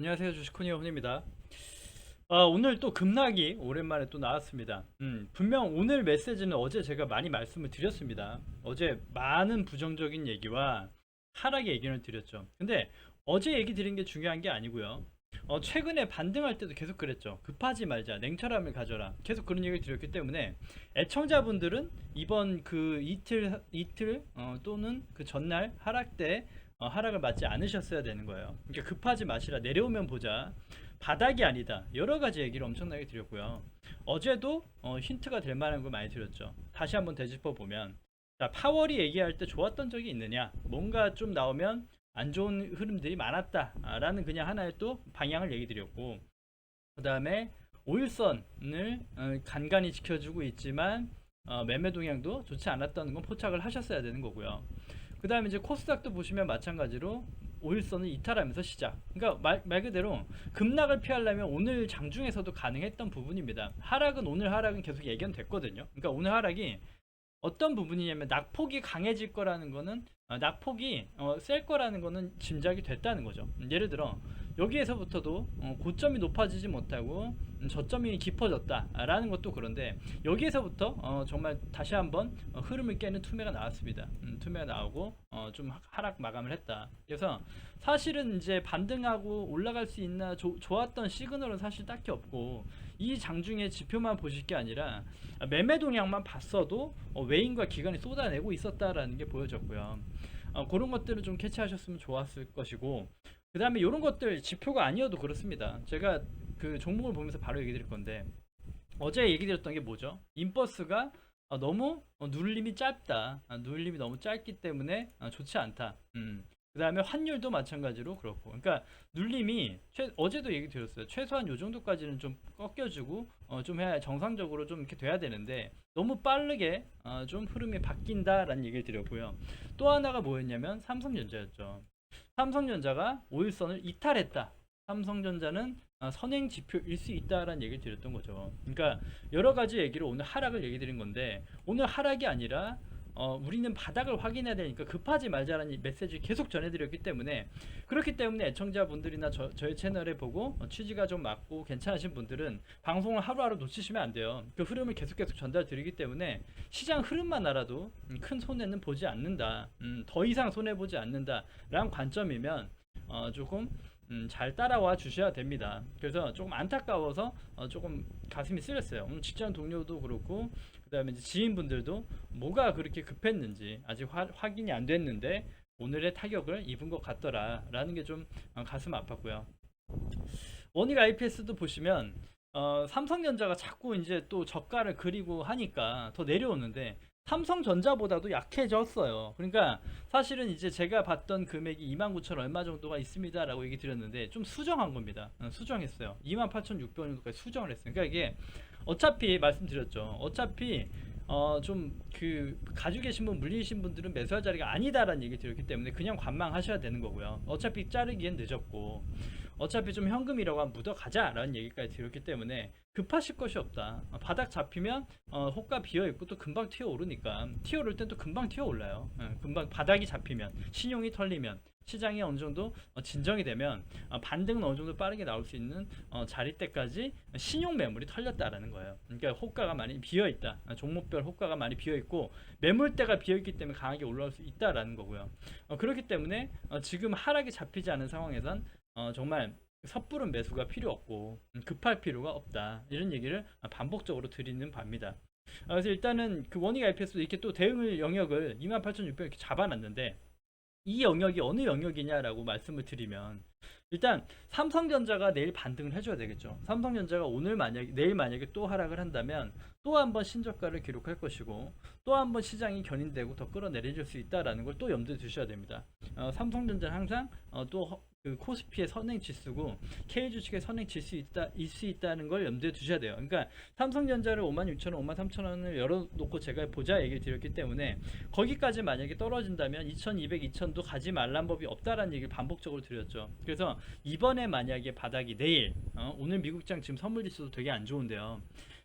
안녕하세요 주식코니어 훈입니다. 아, 오늘 또 급락이 오랜만에 또 나왔습니다. 음, 분명 오늘 메시지는 어제 제가 많이 말씀을 드렸습니다. 어제 많은 부정적인 얘기와 하락의 얘기를 드렸죠. 근데 어제 얘기 드린 게 중요한 게 아니고요. 어, 최근에 반등할 때도 계속 그랬죠. 급하지 말자, 냉철함을 가져라. 계속 그런 얘기를 드렸기 때문에 애청자분들은 이번 그 이틀 이틀 어, 또는 그 전날 하락 때 어, 하락을 맞지 않으셨어야 되는 거예요. 그러니까 급하지 마시라. 내려오면 보자. 바닥이 아니다. 여러 가지 얘기를 엄청나게 드렸고요. 어제도 어, 힌트가 될 만한 걸 많이 드렸죠. 다시 한번 되짚어 보면 자, 파월이 얘기할 때 좋았던 적이 있느냐? 뭔가 좀 나오면 안 좋은 흐름들이 많았다라는 그냥 하나의 또 방향을 얘기 드렸고 그 다음에 오일선을 어, 간간히 지켜주고 있지만 어, 매매 동향도 좋지 않았다는 건 포착을 하셨어야 되는 거고요. 그 다음에 이제 코스닥도 보시면 마찬가지로 오일선을 이탈하면서 시작. 그러니까 말, 말 그대로 급락을 피하려면 오늘 장중에서도 가능했던 부분입니다. 하락은 오늘 하락은 계속 예견됐거든요. 그러니까 오늘 하락이 어떤 부분이냐면 낙폭이 강해질 거라는 거는 어, 낙폭이 어, 셀 거라는 거는 짐작이 됐다는 거죠. 음, 예를 들어 여기에서부터도 어, 고점이 높아지지 못하고 음, 저점이 깊어졌다라는 것도 그런데 여기에서부터 어, 정말 다시 한번 어, 흐름을 깨는 투매가 나왔습니다. 음, 투매가 나오고 어, 좀 하- 하락 마감을 했다. 그래서 사실은 이제 반등하고 올라갈 수 있나 조- 좋았던 시그널은 사실 딱히 없고 이 장중에 지표만 보실 게 아니라 매매 동향만 봤어도 어, 외인과 기관이 쏟아내고 있었다라는 게 보여졌고요. 어, 그런 것들을 좀 캐치하셨으면 좋았을 것이고 그 다음에 이런 것들 지표가 아니어도 그렇습니다. 제가 그 종목을 보면서 바로 얘기 드릴 건데 어제 얘기 드렸던 게 뭐죠? 인버스가 어, 너무 어, 눌림이 짧다. 아, 눌림이 너무 짧기 때문에 아, 좋지 않다. 음. 그 다음에 환율도 마찬가지로 그렇고. 그러니까 눌림이 최, 어제도 얘기 드렸어요. 최소한 요 정도까지는 좀 꺾여주고 어, 좀 해야 정상적으로 좀 이렇게 돼야 되는데 너무 빠르게 어, 좀 흐름이 바뀐다라는 얘기를 드렸고요. 또 하나가 뭐였냐면 삼성전자였죠. 삼성전자가 오일선을 이탈했다. 삼성전자는 아, 선행 지표일 수 있다라는 얘기를 드렸던 거죠. 그러니까 여러 가지 얘기를 오늘 하락을 얘기 드린 건데 오늘 하락이 아니라 어, 우리는 바닥을 확인해야 되니까 급하지 말자라는 이 메시지를 계속 전해드렸기 때문에 그렇기 때문에 애청자분들이나 저, 저희 채널에 보고 어, 취지가 좀 맞고 괜찮으신 분들은 방송을 하루하루 놓치시면 안 돼요. 그 흐름을 계속 계속 전달드리기 때문에 시장 흐름만 알아도 음, 큰 손해는 보지 않는다. 음, 더 이상 손해 보지 않는다라는 관점이면 어, 조금 음, 잘 따라와 주셔야 됩니다. 그래서 조금 안타까워서 어, 조금 가슴이 쓰렸어요. 오늘 직장 동료도 그렇고 그 다음에 이제 지인분들도 뭐가 그렇게 급했는지 아직 화- 확인이 안 됐는데 오늘의 타격을 입은 것 같더라 라는 게 좀 가슴 아팠고요. 원익 IPS도 보시면 어, 삼성전자가 자꾸 이제 또 저가를 그리고 하니까 더 내려오는데 삼성전자보다도 약해졌어요. 그러니까 사실은 이제 제가 봤던 금액이 29,000 얼마 정도가 있습니다 라고 얘기 드렸는데 좀 수정한 겁니다. 어, 수정했어요. 28,600원 정도까지 수정을 했어요. 그러니까 이게 어차피 말씀드렸죠. 어차피 어 좀 그 가지고 계신 분 물리신 분들은 매수할 자리가 아니다라는 얘기 드렸기 때문에 그냥 관망하셔야 되는 거고요. 어차피 자르기엔 늦었고 어차피 좀 현금이라고 하면 묻어 가자라는 얘기까지 드렸기 때문에 급하실 것이 없다. 어, 바닥 잡히면 어, 호가 비어 있고 또 금방 튀어 오르니까 튀어 오를 땐 또 금방 튀어 올라요. 예, 금방 바닥이 잡히면 신용이 털리면 시장이 어느 정도 어, 진정이 되면 어, 반등은 어느 정도 빠르게 나올 수 있는 어, 자리 때까지 신용 매물이 털렸다라는 거예요. 그러니까 호가가 많이 비어 있다. 어, 종목별 호가가 많이 비어 있고 매물대가 비어 있기 때문에 강하게 올라올 수 있다라는 거고요. 어, 그렇기 때문에 어, 지금 하락이 잡히지 않은 상황에선 어, 정말 섣부른 매수가 필요 없고 음, 급할 필요가 없다 이런 얘기를 반복적으로 드리는 바입니다. 아, 그래서 일단은 그 원익 IPS도 이렇게 또 대응을 영역을 28,600 이렇게 잡아놨는데 이 영역이 어느 영역이냐라고 말씀을 드리면 일단 삼성전자가 내일 반등을 해줘야 되겠죠. 삼성전자가 오늘 만약에 내일 만약에 또 하락을 한다면 또 한 번 신저가를 기록할 것이고 또 한 번 시장이 견인되고 더 끌어내려질 수 있다라는 걸 또 염두에 두셔야 됩니다. 어, 삼성전자는 항상 어, 또 그 코스피의 선행 지수고 K 주식의 선행 지수 있다 있수 있다는 걸 염두에 두셔야 돼요. 그러니까 삼성전자를 56,000원, 53,000원을 열어 놓고 제가 보자 얘기를 드렸기 때문에 거기까지 만약에 떨어진다면 2,200, 2,000도 가지 말란 법이 없다라는 얘기를 반복적으로 드렸죠. 그래서 이번에 만약에 바닥이 내일 어, 오늘 미국장 지금 선물 지수도 되게 안 좋은데요.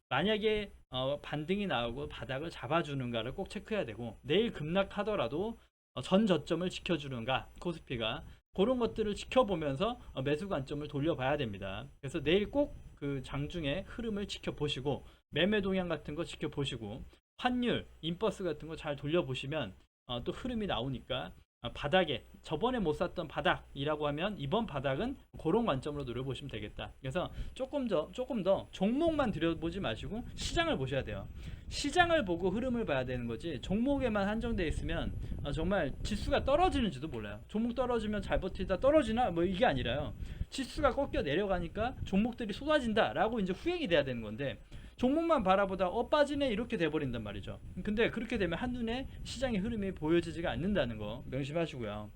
만약에 어, 반등이 나오고 바닥을 잡아주는가를 꼭 체크해야 되고 내일 급락하더라도 어, 전 저점을 지켜주는가 코스피가 그런 것들을 지켜보면서 어, 매수 관점을 돌려봐야 됩니다. 그래서 내일 꼭 그 장중의 흐름을 지켜보시고 매매 동향 같은 거 지켜보시고 환율, 인버스 같은 거 잘 돌려보시면 어, 또 흐름이 나오니까 어, 바닥에 저번에 못 샀던 바닥이라고 하면 이번 바닥은 그런 관점으로 노려보시면 되겠다. 그래서 조금 더 조금 더 종목만 들여보지 마시고 시장을 보셔야 돼요. 시장을 보고 흐름을 봐야 되는 거지 종목에만 한정돼 있으면 어, 정말 지수가 떨어지는지도 몰라요. 종목 떨어지면 잘 버티다 떨어지나 뭐 이게 아니라요. 지수가 꺾여 내려가니까 종목들이 쏟아진다라고 이제 후행이 돼야 되는 건데 종목만 바라보다 어 빠지네 이렇게 돼버린단 말이죠. 근데 그렇게 되면 한눈에 시장의 흐름이 보여지지가 않는다는 거 명심하시고요.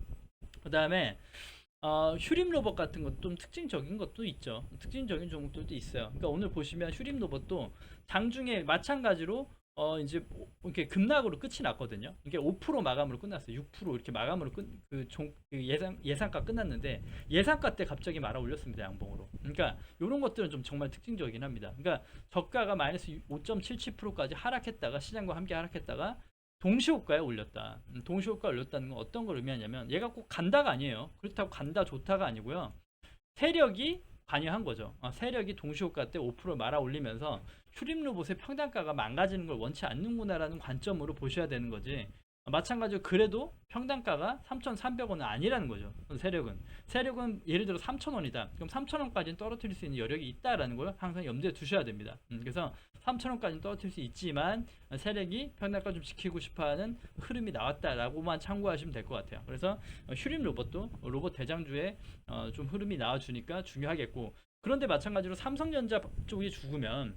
그 다음에 어, 휴림 로봇 같은 것좀 특징적인 것도 있죠. 특징적인 종목들도 있어요. 그러니까 오늘 보시면 휴림 로봇도 장중에 마찬가지로 어 이제 이렇게 급락으로 끝이 났거든요. 이게 5% 마감으로 끝났어요. 6% 이렇게 마감으로 끝그종 그 예상 예상가 끝났는데 예상가 때 갑자기 말아 올렸습니다. 양봉으로. 그러니까 이런 것들은 좀 정말 특징적이긴 합니다. 그러니까 저가가 마이너스 5.77%까지 하락했다가 시장과 함께 하락했다가 동시호가에 올렸다. 음, 동시호가 올렸다는 건 어떤 걸 의미하냐면 얘가 꼭 간다가 아니에요. 그렇다고 간다 좋다가 아니고요. 세력이 관여한 거죠. 어, 세력이 동시호가 때5% 말아 올리면서 휴림 로봇의 평단가가 망가지는 걸 원치 않는구나라는 관점으로 보셔야 되는 거지. 어, 마찬가지로 그래도 평단가가 3,300원은 아니라는 거죠. 세력은 세력은 예를 들어 3,000원이다. 그럼 3,000원까지는 떨어뜨릴 수 있는 여력이 있다라는 걸 항상 염두에 두셔야 됩니다. 음, 그래서 3,000원까지는 떨어뜨릴 수 있지만 어, 세력이 평단가 좀 지키고 싶어하는 흐름이 나왔다라고만 참고하시면 될 것 같아요. 그래서 어, 휴림 로봇도 로봇 대장주에 어, 좀 흐름이 나와주니까 중요하겠고 그런데 마찬가지로 삼성전자 쪽이 죽으면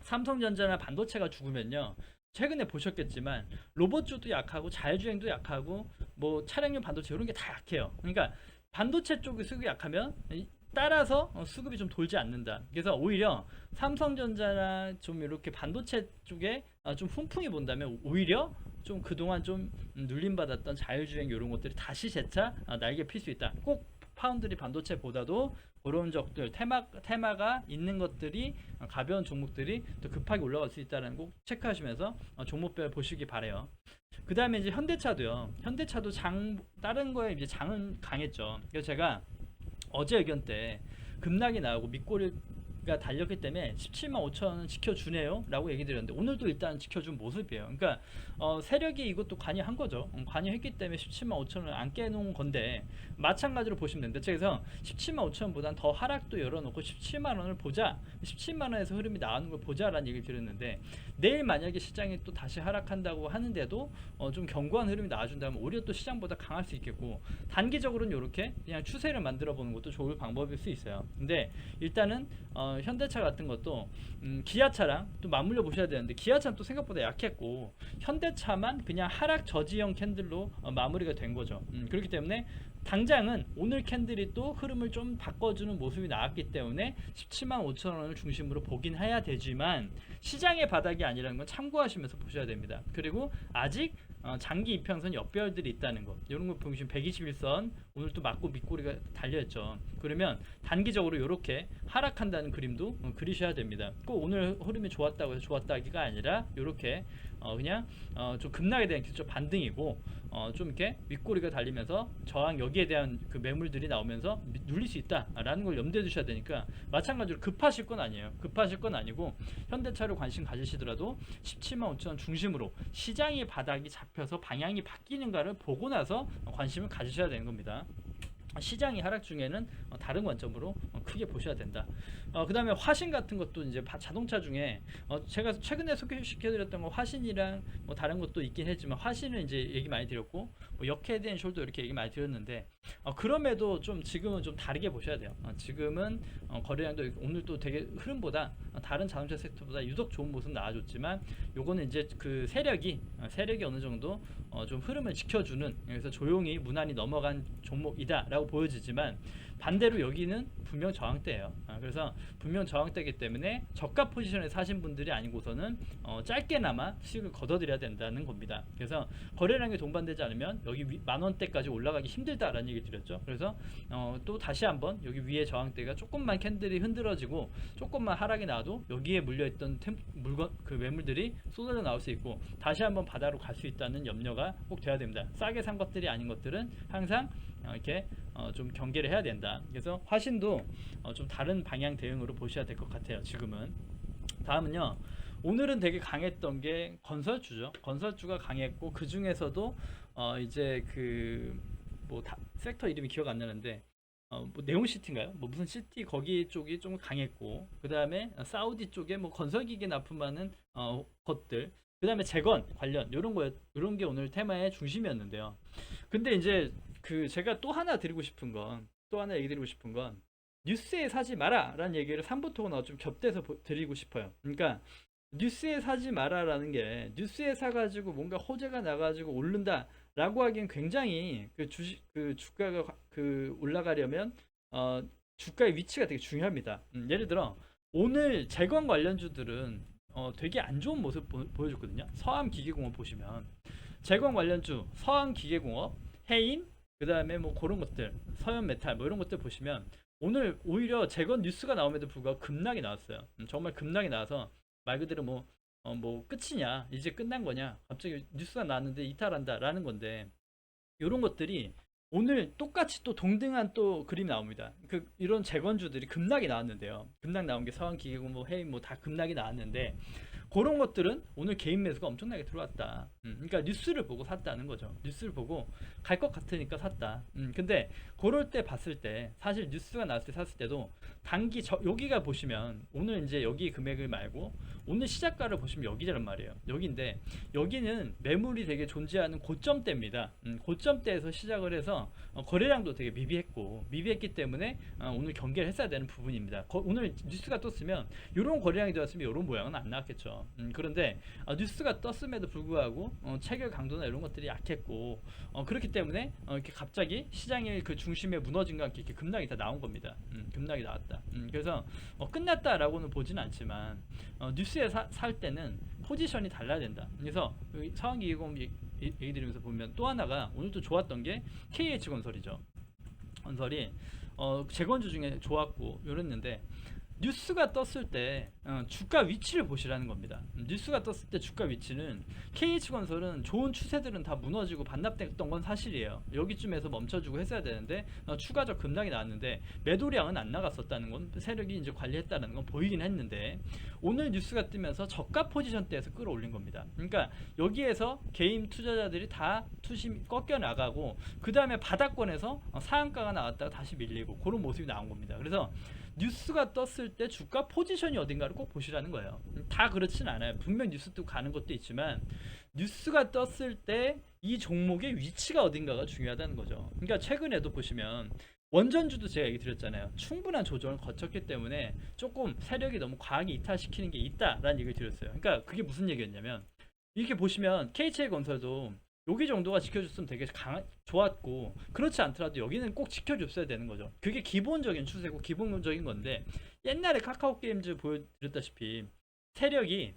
삼성전자나 반도체가 죽으면요. 최근에 보셨겠지만 로봇주도 약하고 자율주행도 약하고 뭐 차량용 반도체 이런 게 다 약해요. 그러니까 반도체 쪽이 수급이 약하면 이- 따라서 어, 수급이 좀 돌지 않는다. 그래서 오히려 삼성전자나 좀 이렇게 반도체 쪽에 어, 좀 훈풍이 본다면 오히려 좀 그동안 좀 음, 눌림받았던 자율주행 이런 것들이 다시 재차 어, 날개 필 수 있다. 꼭 파운드리 반도체보다도 그런 적들 테마 테마가 있는 것들이 어, 가벼운 종목들이 또 급하게 올라갈 수 있다는 거꼭 체크하시면서 어, 종목별 보시기 바래요. 그 다음에 이제 현대차도요. 현대차도 장 다른 거에 이제 장은 강했죠. 그래서 제가 어제 의견 때 급락이 나오고 밑꼬리 가 달렸기 때문에 17만 5천 원 지켜주네요 라고 얘기 드렸는데 오늘도 일단 지켜준 모습이에요. 그러니까 어, 세력이 이것도 관여한 거죠. 음, 관여했기 때문에 17만 5천 원을 안 깨놓은 건데 마찬가지로 보시면 됩니다. 그래서 17만 5천 원보단 더 하락도 열어놓고 17만 원을 보자 17만 원에서 흐름이 나오는 걸 보자 라는 얘기를 드렸는데 내일 만약에 시장이 또 다시 하락한다고 하는데도 어, 좀 견고한 흐름이 나와준다면 오히려 또 시장보다 강할 수 있겠고 단기적으로는 이렇게 그냥 추세를 만들어 보는 것도 좋을 방법일 수 있어요. 근데 일단은 어, 현대차 같은 것도 음, 기아차랑 또 맞물려 보셔야 되는데 기아차는 또 생각보다 약했고 현대차만 그냥 하락 저지형 캔들로 어, 마무리가 된 거죠. 음, 그렇기 때문에 당장은 오늘 캔들이 또 흐름을 좀 바꿔주는 모습이 나왔기 때문에 17만 5천 원을 중심으로 보긴 해야 되지만 시장의 바닥이 아니라는 건 참고하시면서 보셔야 됩니다. 그리고 아직 어, 장기 이평선 옆별들이 있다는 거 이런 거 보시면 121선 오늘 또 맞고 밑꼬리가 달려있죠. 그러면 단기적으로 이렇게 하락한다는 그림도 어, 그리셔야 됩니다. 꼭 오늘 흐름이 좋았다고 해서 좋았다 기가 아니라 이렇게 어, 그냥 어, 좀 급락에 대한 기초 반등이고 어, 좀 이렇게 윗꼬리가 달리면서 저항 여기에 대한 그 매물들이 나오면서 미- 눌릴 수 있다라는 걸 염두에 두셔야 되니까 마찬가지로 급하실 건 아니에요. 급하실 건 아니고 현대차를 관심 가지시더라도 17만 5천 원 중심으로 시장의 바닥이 잡혀서 방향이 바뀌는가를 보고 나서 관심을 가지셔야 되는 겁니다. 시장이 하락 중에는 어, 다른 관점으로 어, 크게 보셔야 된다. 어, 그 다음에 화신 같은 것도 이제 바- 자동차 중에 어, 제가 최근에 소개시켜드렸던 거 화신이랑 뭐 다른 것도 있긴 했지만 화신은 이제 얘기 많이 드렸고 뭐 역헤드 앤 숄더 이렇게 얘기 많이 드렸는데 어, 그럼에도 좀 지금은 좀 다르게 보셔야 돼요. 어, 지금은 어, 거래량도 오늘 또 되게 흐름보다 어, 다른 자동차 섹터보다 유독 좋은 모습 나와줬지만 요거는 이제 그 세력이 어, 세력이 어느 정도 어, 좀 흐름을 지켜주는 그래서 조용히 무난히 넘어간 종목이다라고 보여지지만 반대로 여기는 분명 저항대예요. 아, 그래서 분명 저항대이기 때문에 저가 포지션에 사신 분들이 아니고서는 어, 짧게나마 수익을 거둬들여야 된다는 겁니다. 그래서 거래량이 동반되지 않으면 여기 위- 만 원대까지 올라가기 힘들다라는 얘기 드렸죠. 그래서 어, 또 다시 한번 여기 위에 저항대가 조금만 캔들이 흔들어지고 조금만 하락이 나도 여기에 물려있던 템, 물건 그 매물들이 쏟아져 나올 수 있고 다시 한번 바다로 갈 수 있다는 염려가 꼭 돼야 됩니다. 싸게 산 것들이 아닌 것들은 항상 어, 이렇게 어, 좀 경계를 해야 된다. 그래서 화신도 어, 좀 다른 방향 대응으로 보셔야 될 것 같아요. 지금은 다음은요. 오늘은 되게 강했던 게 건설주죠. 건설주가 강했고 그 중에서도 어 이제 그 뭐 섹터 이름이 기억 안 나는데 어뭐 네온 시티인가요? 뭐 무슨 시티 거기 쪽이 좀 강했고 그 다음에 사우디 쪽에 뭐 건설기계 납품하는 어 것들 그 다음에 재건 관련 이런 거 이런 게 오늘 테마의 중심이었는데요. 근데 이제 그 제가 또 하나 드리고 싶은 건 또 하나 얘기 드리고 싶은 건 뉴스에 사지 마라 라는 얘기를 3부 토너가 좀 겹대서 보- 드리고 싶어요. 그러니까 뉴스에 사지 마라라는 게 뉴스에 사가지고 뭔가 호재가 나가지고 오른다 라고 하기엔 굉장히 그 주식 그 주가가 가- 그 올라가려면 어 주가의 위치가 되게 중요합니다. 음, 예를 들어 오늘 재건 관련주들은 어 되게 안 좋은 모습 보, 보여줬거든요. 서암 기계공업 보시면 재건 관련주 서암 기계공업, 해인 그 다음에 뭐 그런 것들 서현 메탈 뭐 이런 것들 보시면 오늘 오히려 재건 뉴스가 나옴에도 불구하고 급락이 나왔어요. 음, 정말 급락이 나와서 말 그대로 뭐, 어, 뭐 끝이냐, 이제 끝난 거냐, 갑자기 뉴스가 나왔는데 이탈한다라는 건데, 이런 것들이 오늘 똑같이 또 동등한 또 그림이 나옵니다. 그 이런 재건주들이 급락이 나왔는데요. 급락 나온 게 서한 기계공, 뭐 해임, 뭐 다 급락이 나왔는데, 그런 것들은 오늘 개인 매수가 엄청나게 들어왔다. 음, 그러니까 뉴스를 보고 샀다는 거죠. 뉴스를 보고 갈 것 같으니까 샀다. 음, 근데 그럴 때 봤을 때 사실 뉴스가 나왔을 때 샀을 때도 단기 저 여기가 보시면 오늘 이제 여기 금액을 말고 오늘 시작가를 보시면 여기란 말이에요. 여기인데 여기는 매물이 되게 존재하는 고점대입니다. 음, 고점대에서 시작을 해서 어, 거래량도 되게 미비했고 미비했기 때문에 어, 오늘 경계를 했어야 되는 부분입니다. 거- 오늘 뉴스가 떴으면 이런 거래량이 들어왔으면 이런 모양은 안 나왔겠죠. 음, 그런데 어, 뉴스가 떴음에도 불구하고 어, 체결 강도나 이런 것들이 약했고 어, 그렇기 때문에 어, 이렇게 갑자기 시장의 그 중심에 무너진과 함께 이렇게 급락이 다 나온 겁니다. 음, 급락이 나왔다. 음, 그래서 어, 끝났다라고는 보지는 않지만 어, 뉴스에 사- 살 때는 포지션이 달라야 된다. 그래서 상황기계공 얘기 드리면서 보면 또 하나가 오늘도 좋았던 게 KH건설이죠. 건설이 어, 재건주 중에 좋았고 이랬는데 뉴스가 떴을 때 어, 주가 위치를 보시라는 겁니다. 음, 뉴스가 떴을 때 주가 위치는 KH건설은 좋은 추세들은 다 무너지고 반납됐던 건 사실이에요. 여기쯤에서 멈춰주고 했어야 되는데 어, 추가적 급락이 나왔는데 매도량은 안 나갔었다는 건 세력이 이제 관리했다는 건 보이긴 했는데 오늘 뉴스가 뜨면서 저가 포지션대에서 끌어올린 겁니다. 그러니까 여기에서 개인 투자자들이 다 투심 꺾여 나가고 그 다음에 바닥권에서 어, 상한가가 나왔다가 다시 밀리고 그런 모습이 나온 겁니다. 그래서 뉴스가 떴을 때 주가 포지션이 어딘가를 꼭 보시라는 거예요. 음, 다 그렇진 않아요. 분명 뉴스 뜨고 가는 것도 있지만 뉴스가 떴을 때 이 종목의 위치가 어딘가가 중요하다는 거죠. 그러니까 최근에도 보시면 원전주도 제가 얘기 드렸잖아요. 충분한 조정을 거쳤기 때문에 조금 세력이 너무 과하게 이탈시키는 게 있다라는 얘기를 드렸어요. 그러니까 그게 무슨 얘기였냐면 이렇게 보시면 KHA 건설도 여기 정도가 지켜줬으면 되게 강 좋았고 그렇지 않더라도 여기는 꼭 지켜줬어야 되는 거죠. 그게 기본적인 추세고 기본적인 건데 옛날에 카카오 게임즈 보여드렸다시피 세력이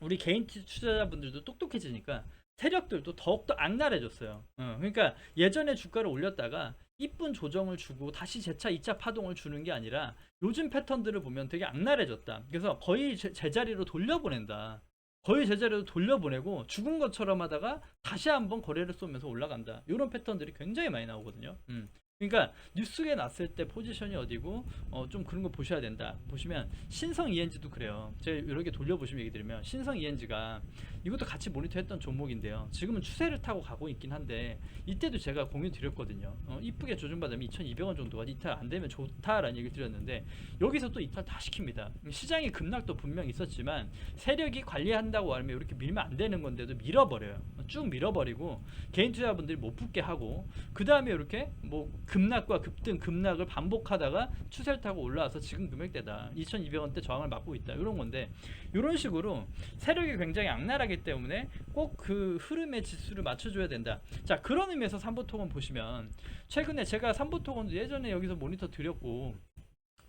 우리 개인 투- 투자자분들도 똑똑해지니까 세력들도 더욱더 악랄해졌어요. 어, 그러니까 예전에 주가를 올렸다가 이쁜 조정을 주고 다시 재차 2차 파동을 주는 게 아니라 요즘 패턴들을 보면 되게 악랄해졌다. 그래서 거의 제, 제자리로 돌려보낸다. 거의 제자리로 돌려보내고 죽은 것처럼 하다가 다시 한번 거래를 쏘면서 올라간다. 이런 패턴들이 굉장히 많이 나오거든요. 음. 그러니까 뉴스에 났을 때 포지션이 어디고 어, 좀 그런 거 보셔야 된다. 보시면 신성 ENG도 그래요. 제가 개 돌려보시면 얘기 드리면 신성 ENG가 이것도 같이 모니터했던 종목인데요. 지금은 추세를 타고 가고 있긴 한데 이때도 제가 공유 드렸거든요. 어, 이쁘게 조정받으면 2,200원 정도가 이탈 안 되면 좋다라는 얘기를 드렸는데 여기서 또 이탈 다 시킵니다. 시장의 급락도 분명 있었지만 세력이 관리한다고 하면 이렇게 밀면 안 되는 건데도 밀어버려요. 쭉 밀어버리고 개인 투자분들이 못 붙게 하고 그 다음에 이렇게 뭐 급락과 급등 급락을 반복하다가 추세를 타고 올라와서 지금 금액대다. 2,200원대 저항을 막고 있다. 이런 건데 이런 식으로 세력이 굉장히 악랄하기 때문에 꼭 그 흐름의 지수를 맞춰줘야 된다. 자 그런 의미에서 삼보토건 보시면 최근에 제가 삼보토건도 예전에 여기서 모니터 드렸고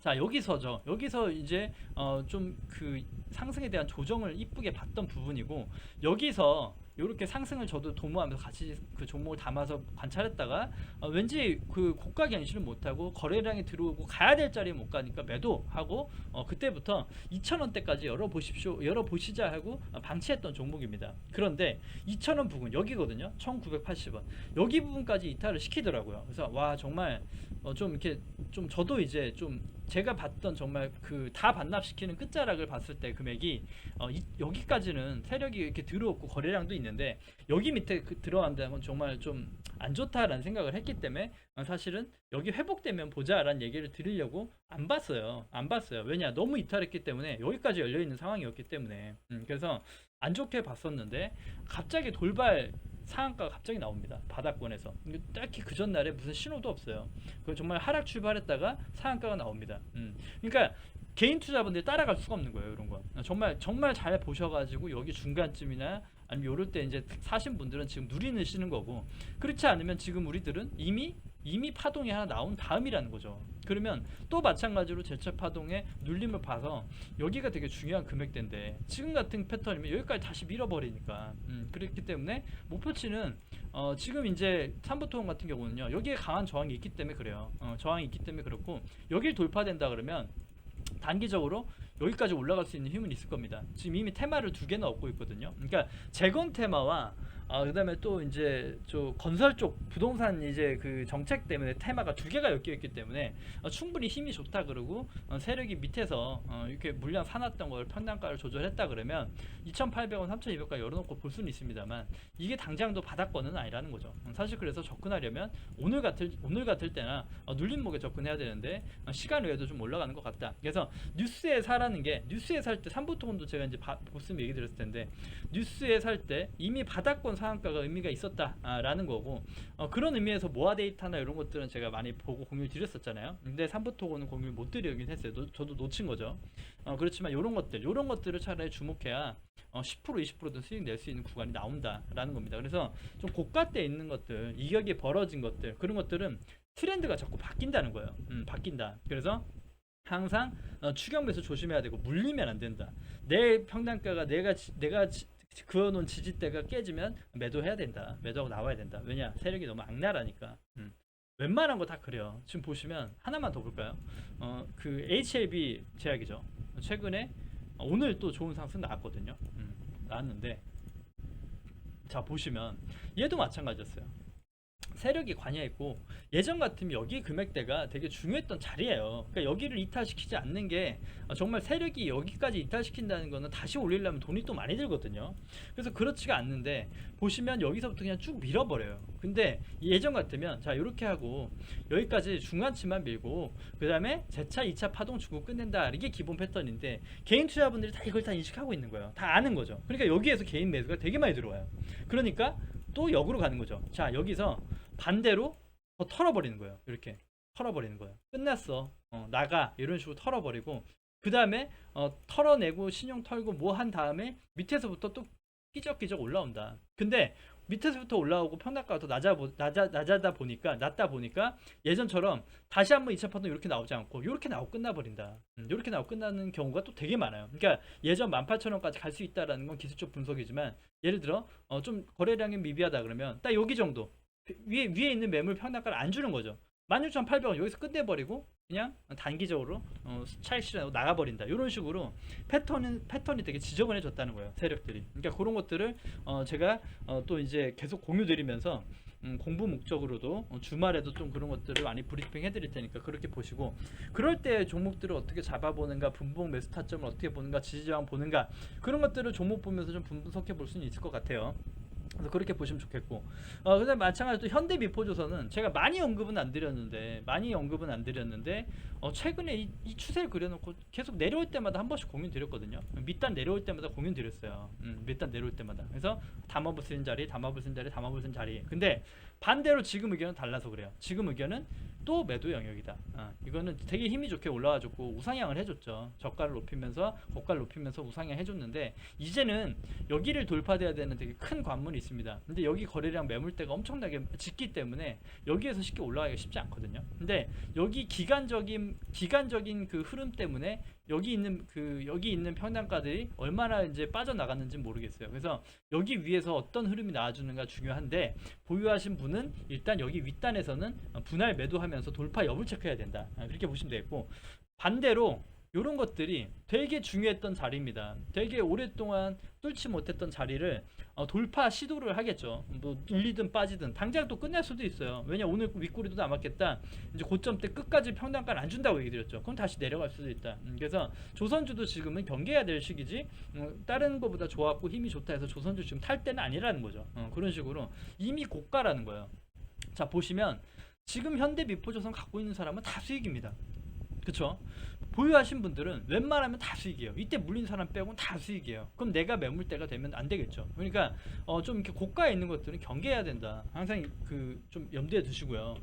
자 여기서죠. 여기서 이제 어 좀 그 상승에 대한 조정을 이쁘게 봤던 부분이고 여기서 이렇게 상승을 저도 도모하면서 같이 그 종목을 담아서 관찰했다가 어, 왠지 그 고가 견실을 못하고 거래량이 들어오고 가야 될 자리에 못 가니까 매도하고 어, 그때부터 2,000원대까지 열어보십시오 열어보시자 하고 어, 방치했던 종목입니다. 그런데 2,000원 부분 여기거든요. 1,980원 여기 부분까지 이탈을 시키더라고요. 그래서 와 정말 어, 좀 이렇게 좀 저도 이제 좀 제가 봤던 정말 그 다 반납시키는 끝자락을 봤을 때 금액이 어, 이- 여기까지는 세력이 이렇게 들어오고 거래량도 있는데 여기 밑에 그 들어간다는 건 정말 좀 안 좋다라는 생각을 했기 때문에 어, 사실은 여기 회복되면 보자라는 얘기를 드리려고 안 봤어요. 안 봤어요. 왜냐 너무 이탈했기 때문에 여기까지 열려 있는 상황이었기 때문에 음, 그래서 안 좋게 봤었는데 갑자기 돌발 상한가가 갑자기 나옵니다. 바닥권에서 딱히 그 전날에 무슨 신호도 없어요. 그 정말 하락 출발했다가 상한가가 나옵니다. 음. 그러니까 개인 투자분들이 따라갈 수가 없는 거예요, 이런 건. 정말 정말 잘 보셔가지고 여기 중간쯤이나 아니면 요럴 때 이제 사신 분들은 지금 누리시는 거고 그렇지 않으면 지금 우리들은 이미 이미 파동이 하나 나온 다음이라는 거죠. 그러면 또 마찬가지로 제차 파동의 눌림을 봐서 여기가 되게 중요한 금액대인데 지금 같은 패턴이면 여기까지 다시 밀어버리니까 음, 그렇기 때문에 목표치는 어, 지금 이제 삼부토원 같은 경우는요 여기에 강한 저항이 있기 때문에 그래요. 어, 저항이 있기 때문에 그렇고 여길 돌파된다 그러면 단기적으로 여기까지 올라갈 수 있는 힘은 있을 겁니다. 지금 이미 테마를 두 개나 얻고 있거든요. 그러니까 재건 테마와 아 그다음에 또 이제 저 건설 쪽 부동산 이제 그 정책 때문에 테마가 두 개가 엮여 있기 때문에 어, 충분히 힘이 좋다 그러고 어, 세력이 밑에서 어, 이렇게 물량 사놨던 걸 평단가를 조절했다 그러면 2,800원, 3,200원 열어놓고 볼 수는 있습니다만 이게 당장도 바닥권은 아니라는 거죠. 음, 사실 그래서 접근하려면 오늘 같을 오늘 같을 때나 어, 눌림목에 접근해야 되는데 어, 시간 외에도 좀 올라가는 것 같다. 그래서 뉴스에 사라는 게 뉴스에 살때 삼부토건도 제가 이제 바, 보스면 얘기 드렸을 텐데 뉴스에 살 때 이미 바닥권 상한가가 의미가 있었다라는 거고 어, 그런 의미에서 모아 데이터나 이런 것들은 제가 많이 보고 공유 드렸었잖아요. 근데 삼부토건은 공유 못 드리긴 했어요. 노- 저도 놓친 거죠. 어, 그렇지만 이런 것들, 이런 것들을 차라리 주목해야 어, 10% 20%든 수익 낼 수 있는 구간이 나온다라는 겁니다. 그래서 좀 고가 때 있는 것들, 이격이 벌어진 것들 그런 것들은 트렌드가 자꾸 바뀐다는 거예요. 음, 바뀐다. 그래서 항상 어, 추격 매수 조심해야 되고 물리면 안 된다. 내 평단가가 내가 지- 내가 지- 그어놓은 지지대가 깨지면 매도해야 된다. 매도하고 나와야 된다. 왜냐 세력이 너무 악랄하니까. 음. 웬만한 거 다 그래요. 지금 보시면 하나만 더 볼까요? 어, 그 HLB 제약이죠. 최근에 어, 오늘 또 좋은 상승 나왔거든요. 음, 나왔는데 자 보시면 얘도 마찬가지였어요. 세력이 관여했고 예전 같으면 여기 금액대가 되게 중요했던 자리예요. 그러니까 여기를 이탈시키지 않는 게 어, 정말 세력이 여기까지 이탈시킨다는 거는 다시 올리려면 돈이 또 많이 들거든요. 그래서 그렇지가 않는데 보시면 여기서부터 그냥 쭉 밀어버려요. 근데 예전 같으면 자 이렇게 하고 여기까지 중간치만 밀고 그 다음에 제차 2차 파동 주고 끝낸다 이게 기본 패턴인데 개인 투자분들이 다 이걸 다 인식하고 있는 거예요. 다 아는 거죠. 그러니까 여기에서 개인 매수가 되게 많이 들어와요. 그러니까 또 역으로 가는 거죠. 자 여기서 반대로 더 털어버리는 거예요. 이렇게 털어버리는 거예요. 끝났어. 어, 나가 이런 식으로 털어버리고 그 다음에 어, 털어내고 신용 털고 뭐 한 다음에 밑에서부터 또 끼적끼적 올라온다. 근데 밑에서부터 올라오고 평단가가 더 낮아 보, 낮아 낮아다 보니까 낮다 보니까 예전처럼 다시 한번 2차 파동 이렇게 나오지 않고 이렇게 나오고 끝나버린다. 음, 이렇게 나오고 끝나는 경우가 또 되게 많아요. 그러니까 예전 18,000원까지 갈 수 있다라는 건 기술적 분석이지만 예를 들어 어, 좀 거래량이 미비하다 그러면 딱 여기 정도 위에 위에 있는 매물 평단가를 안 주는 거죠. 16,800원 여기서 끝내버리고 그냥 단기적으로 어, 차익 실현하고 나가버린다. 이런 식으로 패턴은 패턴이 되게 지저분해졌다는 거예요. 세력들이. 그러니까 그런 것들을 어, 제가 어, 또 이제 계속 공유드리면서 음, 공부 목적으로도 어, 주말에도 좀 그런 것들을 많이 브리핑 해드릴 테니까 그렇게 보시고 그럴 때 종목들을 어떻게 잡아보는가 분봉 매수 타점을 어떻게 보는가 지지저항 보는가 그런 것들을 종목 보면서 좀 분석해 볼 수는 있을 것 같아요. 그래서 그렇게 보시면 좋겠고. 어 근데 마찬가지로 또 현대 미포조선은 제가 많이 언급은 안 드렸는데 많이 언급은 안 드렸는데 어 최근에 이, 이 추세를 그려놓고 계속 내려올 때마다 한 번씩 공유 드렸거든요. 밑단 내려올 때마다 공유 드렸어요. 음, 밑단 내려올 때마다. 그래서 담합을 쓴 자리 담합을 쓴 자리 담합을 쓴 자리. 근데 반대로 지금 의견은 달라서 그래요. 지금 의견은 또 매도 영역이다. 아, 이거는 되게 힘이 좋게 올라와줬고 우상향을 해줬죠. 저가를 높이면서 고가를 높이면서 우상향 해줬는데 이제는 여기를 돌파돼야 되는 되게 큰 관문이 있습니다. 근데 여기 거래량 매물대가 엄청나게 짙기 때문에 여기에서 쉽게 올라가기가 쉽지 않거든요. 근데 여기 기간적인 기간적인 그 흐름 때문에 여기 있는 그 여기 있는 평단가들이 얼마나 이제 빠져나갔는지 모르겠어요. 그래서 여기 위에서 어떤 흐름이 나와주는가 중요한데 보유하신 분은 일단 여기 윗단에서는 분할 매도하면서 돌파 여부를 체크해야 된다. 아, 그렇게 보시면 되겠고 반대로 이런 것들이 되게 중요했던 자리입니다. 되게 오랫동안 뚫지 못했던 자리를 어, 돌파 시도를 하겠죠. 뭐 눌리든 빠지든 당장 또 끝날 수도 있어요. 왜냐 오늘 윗꼬리도 남았겠다. 이제 고점 때 끝까지 평단가를 안 준다고 얘기 드렸죠. 그럼 다시 내려갈 수도 있다. 음, 그래서 조선주도 지금은 경계해야 될 시기지. 음, 다른 것보다 좋았고 힘이 좋다 해서 조선주 지금 탈 때는 아니라는 거죠. 어, 그런 식으로 이미 고가라는 거예요. 자 보시면 지금 현대 미포조선 갖고 있는 사람은 다 수익입니다. 그쵸? 보유하신 분들은 웬만하면 다 수익이에요. 이때 물린 사람 빼고는 다 수익이에요. 그럼 내가 매물대가 되면 안 되겠죠. 그러니까 어, 좀 이렇게 고가에 있는 것들은 경계해야 된다. 항상 그 좀 염두에 두시고요.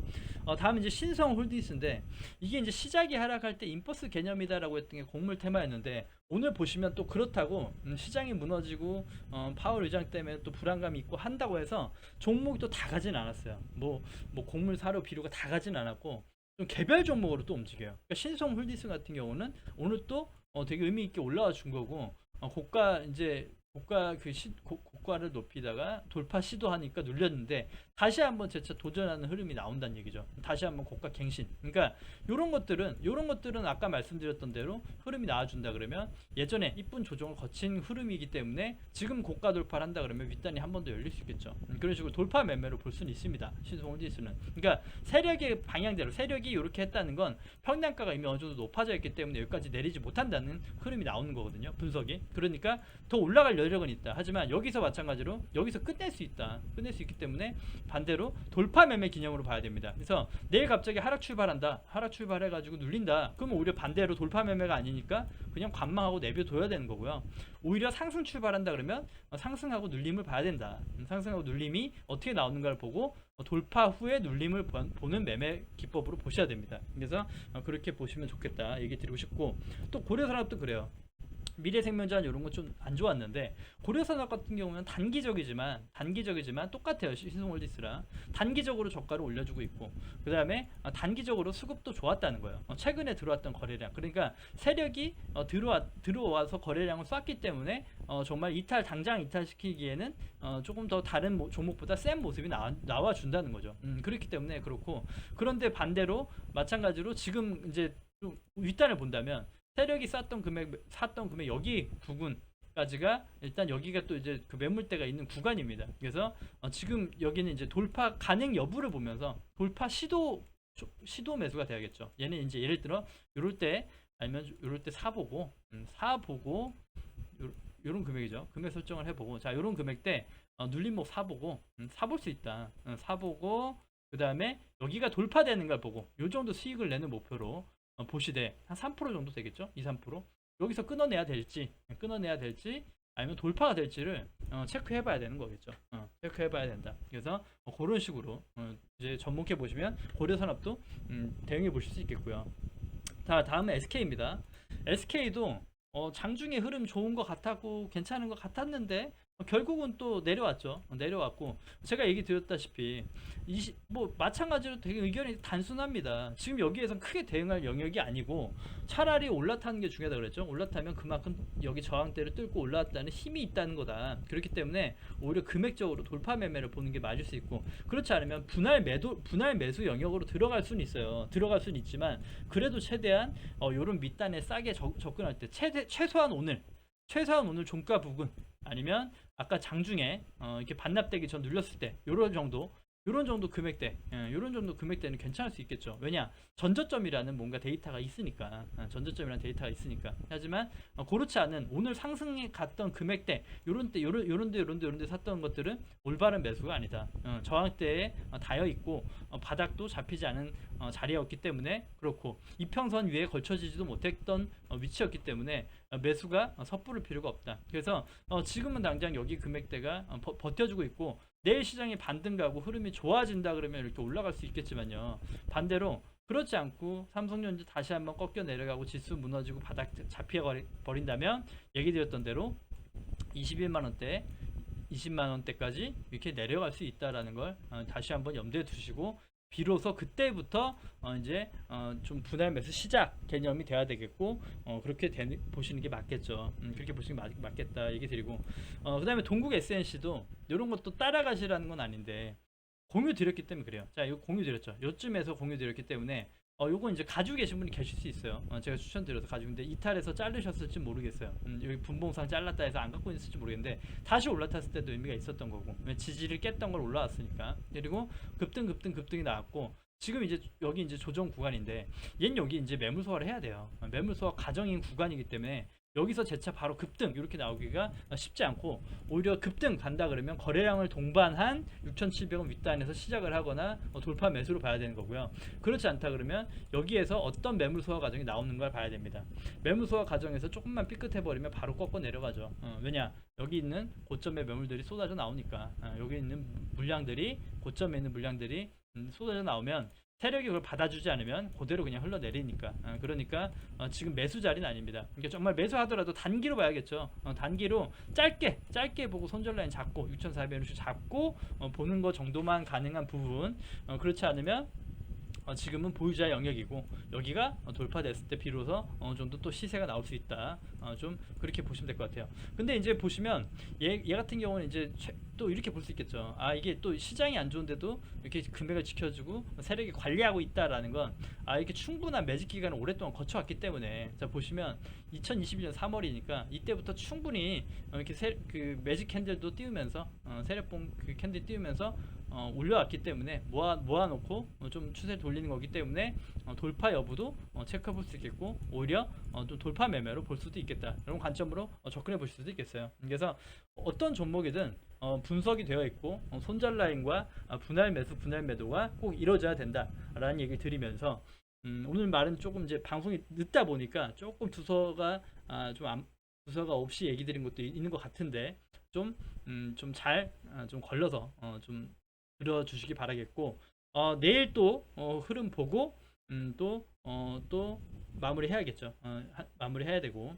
어, 다음 이제 신성 홀디스인데 이게 이제 시작이 하락할 때 인버스 개념이다라고 했던 게 곡물 테마였는데 오늘 보시면 또 그렇다고 음, 시장이 무너지고 어, 파월 의장 때문에 또 불안감이 있고 한다고 해서 종목이 또 다 가진 않았어요. 뭐뭐 곡물 사료 비료가 다 가진 않았고 좀 개별 종목으로 또 움직여요. 그러니까 신성 홀디스 같은 경우는 오늘 또 어, 되게 의미 있게 올라와 준 거고 어, 고가 이제 고가 그 시, 고, 고가를 높이다가 돌파 시도하니까 눌렸는데 다시 한번 재차 도전하는 흐름이 나온다는 얘기죠. 다시 한번 고가 갱신. 그러니까 이런 것들은 이런 것들은 아까 말씀드렸던 대로 흐름이 나와준다 그러면 예전에 이쁜 조정을 거친 흐름이기 때문에 지금 고가 돌파를 한다 그러면 윗단이 한 번 더 열릴 수 있겠죠. 음, 그런 식으로 돌파 매매로 볼 수는 있습니다. 신성 홀디스는. 그러니까 세력의 방향대로 세력이 이렇게 했다는 건 평단가가 이미 어느 정도 높아져 있기 때문에 여기까지 내리지 못한다는 흐름이 나오는 거거든요. 분석이. 그러니까 더 올라갈 여력은 있다. 하지만 여기서 마찬가지로 여기서 끝낼 수 있다. 끝낼 수 있기 때문에 반대로 돌파 매매 기념으로 봐야 됩니다. 그래서 내일 갑자기 하락 출발한다. 하락 출발해가지고 눌린다. 그러면 오히려 반대로 돌파 매매가 아니니까 그냥 관망하고 내버려둬야 되는 거고요. 오히려 상승 출발한다 그러면 어, 상승하고 눌림을 봐야 된다. 음, 상승하고 눌림이 어떻게 나오는가를 보고 어, 돌파 후에 눌림을 보- 보는 매매 기법으로 보셔야 됩니다. 그래서 어, 그렇게 보시면 좋겠다 얘기 드리고 싶고 또 고려산업도 그래요. 미래생명자는 이런 거좀안 좋았는데 고려산업 같은 경우는 단기적이지만 단기적이지만 똑같아요 신성월디스랑. 단기적으로 저가를 올려주고 있고 그 다음에 단기적으로 수급도 좋았다는 거예요. 어, 최근에 들어왔던 거래량. 그러니까 세력이 어, 들어와 들어와서 거래량을 쐈기 때문에 어, 정말 이탈 당장 이탈시키기에는 어, 조금 더 다른 모- 종목보다 센 모습이 나와 준다는 거죠. 음, 그렇기 때문에 그렇고. 그런데 반대로 마찬가지로 지금 이제 좀 윗단을 본다면 세력이 쌌던 금액 샀던 금액 여기 부분까지가 일단 여기가 또 이제 그 매물대가 있는 구간입니다. 그래서 어, 지금 여기는 이제 돌파 가능 여부를 보면서 돌파 시도 조- 시도 매수가 돼야겠죠. 얘는 이제 예를 들어 요럴 때 아니면 요럴 때 사보고 음, 사보고 요, 요런 금액이죠. 금액 설정을 해보고 자 요런 금액대 어, 눌림목 사보고 음, 사볼 수 있다. 어, 사보고 그 다음에 여기가 돌파되는 걸 보고 요 정도 수익을 내는 목표로 어, 보시되 한 3% 정도 되겠죠? 2, 3% 여기서 끊어내야 될지 끊어내야 될지 아니면 돌파가 될지를 어, 체크해 봐야 되는 거겠죠. 어, 체크해 봐야 된다. 그래서 어, 그런 식으로 어, 이제 접목해 보시면 고려산업도 음, 대응해 보실 수 있겠고요. 자 다음은 SK입니다. SK도 어, 장중에 흐름 좋은 것 같았고 괜찮은 것 같았는데 어, 결국은 또 내려왔죠. 어, 내려왔고 제가 얘기 드렸다시피 이시, 뭐 마찬가지로 되게 의견이 단순합니다. 지금 여기에선 크게 대응할 영역이 아니고 차라리 올라타는 게 중요하다 그랬죠. 올라타면 그만큼 여기 저항대를 뚫고 올라왔다는 힘이 있다는 거다. 그렇기 때문에 오히려 금액적으로 돌파 매매를 보는 게 맞을 수 있고 그렇지 않으면 분할 매도 분할 매수 영역으로 들어갈 수는 있어요. 들어갈 수는 있지만 그래도 최대한 어, 요런 밑단에 싸게 접, 접근할 때 최대 최소한 오늘 최소한 오늘 종가 부근 아니면 아까 장중에 어, 이렇게 반납되기 전 눌렸을 때 요런 정도 요런 정도 금액대 예, 요런 정도 금액대는 괜찮을 수 있겠죠. 왜냐 전저점이라는 뭔가 데이터가 있으니까 아, 전저점이라는 데이터가 있으니까. 하지만 어, 그렇지 않은 오늘 상승에 갔던 금액대 요런 때 요런 요런 데 요런 데 요런 데 샀던 것들은 올바른 매수가 아니다. 어, 저항대에 어, 닿여 있고 어, 바닥도 잡히지 않은 어, 자리였기 때문에 그렇고 이평선 위에 걸쳐지지도 못했던 어, 위치였기 때문에 어, 매수가 어, 섣부를 필요가 없다. 그래서 어, 지금은 당장 여기 금액대가 어, 버, 버텨주고 있고 내일 시장이 반등 가고 흐름이 좋아진다 그러면 이렇게 올라갈 수 있겠지만요. 반대로 그렇지 않고 삼성전자 다시 한번 꺾여 내려가고 지수 무너지고 바닥 잡혀 버린다면 얘기 드렸던 대로 21만 원대 20만 원대까지 이렇게 내려갈 수 있다라는 걸 어, 다시 한번 염두에 두시고 비로소 그때부터 어, 이제 어, 좀 분할 매수 시작 개념이 돼야 되겠고 어, 그렇게 되는, 보시는 게 맞겠죠. 음, 그렇게 보시는 게 맞, 맞겠다 얘기 드리고 어, 그다음에 동국 SNC도 이런 것도 따라가시라는 건 아닌데 공유 드렸기 때문에 그래요. 자, 이거 공유 드렸죠. 요쯤에서 공유 드렸기 때문에 어, 요거 이제 가지고 계신 분이 계실 수 있어요. 어, 제가 추천드려서 가지고 있는데 이탈해서 자르셨을지 모르겠어요. 음, 여기 분봉상 잘랐다 해서 안 갖고 있을지 모르겠는데 다시 올라탔을 때도 의미가 있었던 거고 지지를 깼던 걸 올라왔으니까 그리고 급등 급등 급등이 나왔고 지금 이제 여기 이제 조정 구간인데 얘는 여기 이제 매물 소화를 해야 돼요. 어, 매물 소화 과정인 구간이기 때문에 여기서 재차 바로 급등 이렇게 나오기가 쉽지 않고 오히려 급등 간다 그러면 거래량을 동반한 6,700원 윗단에서 시작을 하거나 어, 돌파 매수로 봐야 되는 거고요. 그렇지 않다 그러면 여기에서 어떤 매물 소화 과정이 나오는 걸 봐야 됩니다. 매물 소화 과정에서 조금만 삐끗해 버리면 바로 꺾어 내려가죠. 어, 왜냐 여기 있는 고점의 매물들이 쏟아져 나오니까 어, 여기 있는 물량들이 고점에 있는 물량들이 음, 쏟아져 나오면 세력이 그걸 받아주지 않으면 그대로 그냥 흘러내리니까 어, 그러니까 어, 지금 매수 자리는 아닙니다. 그러니까 정말 매수하더라도 단기로 봐야겠죠. 어, 단기로 짧게 짧게 보고 손절 라인 잡고 6,400원씩 잡고 어, 보는 거 정도만 가능한 부분 어, 그렇지 않으면 어, 지금은 보유자 영역이고 여기가 어, 돌파됐을 때 비로소 어느 정도 또 시세가 나올 수 있다. 어, 좀 그렇게 보시면 될 것 같아요. 근데 이제 보시면 얘, 얘 같은 경우는 이제 최- 또 이렇게 볼 수 있겠죠. 아 이게 또 시장이 안 좋은데도 이렇게 금액을 지켜주고 세력이 관리하고 있다라는 건 아 이렇게 충분한 매직 기간을 오랫동안 거쳐왔기 때문에 자 보시면 2021년 3월이니까 이때부터 충분히 어, 이렇게 세, 그 매직 캔들도 띄우면서 어, 세력봉 그 캔들 띄우면서 어, 올려왔기 때문에 모아 모아놓고 어, 좀 추세를 돌리는 거기 때문에 어, 돌파 여부도 어, 체크해볼 수 있겠고 오히려 어, 또 돌파 매매로 볼 수도 있겠다 이런 관점으로 어, 접근해 보실 수도 있겠어요. 그래서 어떤 종목이든 어, 분석이 되어 있고 어, 손절 라인과 아, 분할 매수 분할 매도가 꼭 이루어져야 된다라는 얘기를 드리면서 음, 오늘 말은 조금 이제 방송이 늦다 보니까 조금 두서가 아, 좀 안- 두서가 없이 얘기 드린 것도 있는 것 같은데 좀 음, 좀잘좀 걸러서 어, 좀 들어주시기 바라겠고 어, 내일 또 어, 흐름 보고 음, 또, 어, 또 마무리 해야겠죠. 어, 하- 마무리 해야 되고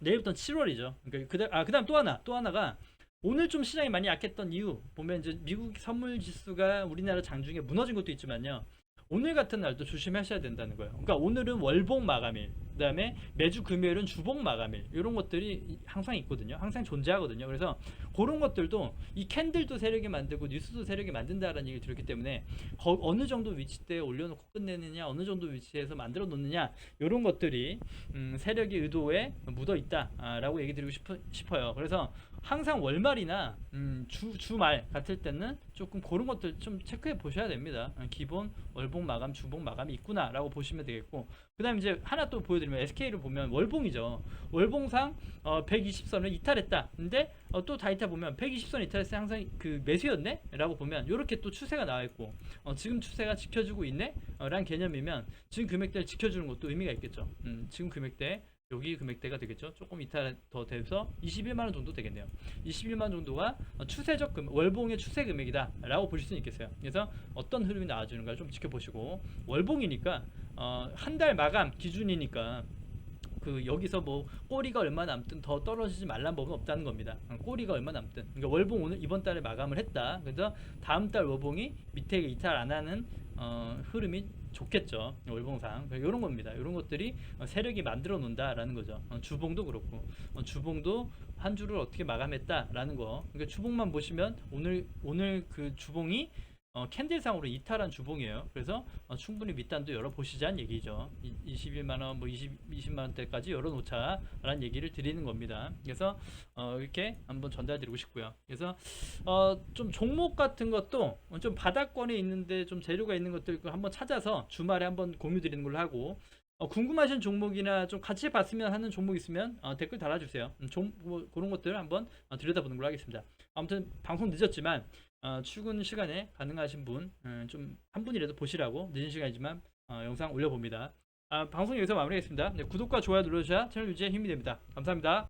내일부터 7월이죠. 그러니까 그다 아 그다음 또 하나 또 하나가 오늘 좀 시장이 많이 약했던 이유 보면 이제 미국 선물 지수가 우리나라 장중에 무너진 것도 있지만요. 오늘 같은 날도 조심하셔야 된다는 거예요. 그러니까 오늘은 월봉 마감일, 그다음에 매주 금요일은 주봉 마감일 이런 것들이 이- 항상 있거든요. 항상 존재하거든요. 그래서 그런 것들도 이 캔들도 세력이 만들고 뉴스도 세력이 만든다라는 얘기를 들었기 때문에 거- 어느 정도 위치대에 올려놓고 끝내느냐, 어느 정도 위치에서 만들어 놓느냐 이런 것들이 음, 세력의 의도에 묻어 있다라고 얘기 드리고 싶어, 싶어요. 그래서 항상 월말이나 음, 주 주말 같을 때는 조금 그런 것들 좀 체크해 보셔야 됩니다. 어, 기본 월봉 마감, 주봉 마감이 있구나라고 보시면 되겠고, 그다음 이제 하나 또 보여드리면 SK를 보면 월봉이죠. 월봉상 어, 120선을 이탈했다. 근데 어, 또 다이타 보면 120선 이탈했을 때 항상 그 매수였네?라고 보면 이렇게 또 추세가 나와 있고, 어, 지금 추세가 지켜주고 있네? 어, 라는 개념이면 지금 금액대를 지켜주는 것도 의미가 있겠죠. 음, 지금 금액대 여기 금액대가 되겠죠. 조금 이탈 더 돼서 21만 원 정도 되겠네요. 21만 원 정도가 어, 추세적 금 월봉의 추세 금액이다라고 보실 수 있겠어요. 그래서 어떤 흐름이 나와주는가 좀 지켜보시고 월봉이니까 어, 한 달 마감 기준이니까 그 여기서 뭐 꼬리가 얼마 남든 더 떨어지지 말란 법은 없다는 겁니다. 어, 꼬리가 얼마 남든. 그러니까 월봉 오늘 이번 달에 마감을 했다. 그래서 다음 달 월봉이 밑에 이탈 안 하는 어, 흐름이 좋겠죠. 월봉상 이런 겁니다. 이런 것들이 어, 세력이 만들어 놓는다라는 거죠. 어, 주봉도 그렇고 어, 주봉도 한 주를 어떻게 마감했다라는 거. 그러니까 주봉만 보시면 오늘 오늘 그 주봉이 어, 캔들상으로 이탈한 주봉이에요. 그래서 어, 충분히 밑단도 열어보시자는 얘기죠. 이, 21만 원, 뭐 20, 20만 원대까지 열어놓자라는 얘기를 드리는 겁니다. 그래서 어, 이렇게 한번 전달드리고 싶고요. 그래서 어, 좀 종목 같은 것도 좀 바닥권에 있는데 좀 재료가 있는 것들 그 한번 찾아서 주말에 한번 공유 드리는 걸로 하고 어, 궁금하신 종목이나 좀 같이 봤으면 하는 종목 있으면 어, 댓글 달아주세요. 음, 종, 뭐, 그런 것들 한번 어, 들여다보는 걸로 하겠습니다. 아무튼 방송 늦었지만 어, 출근 시간에 가능하신 분, 좀 한 분이라도 보시라고 늦은 시간이지만 어, 영상 올려봅니다. 아, 방송 여기서 마무리하겠습니다. 네, 구독과 좋아요 눌러주셔야 채널 유지에 힘이 됩니다. 감사합니다.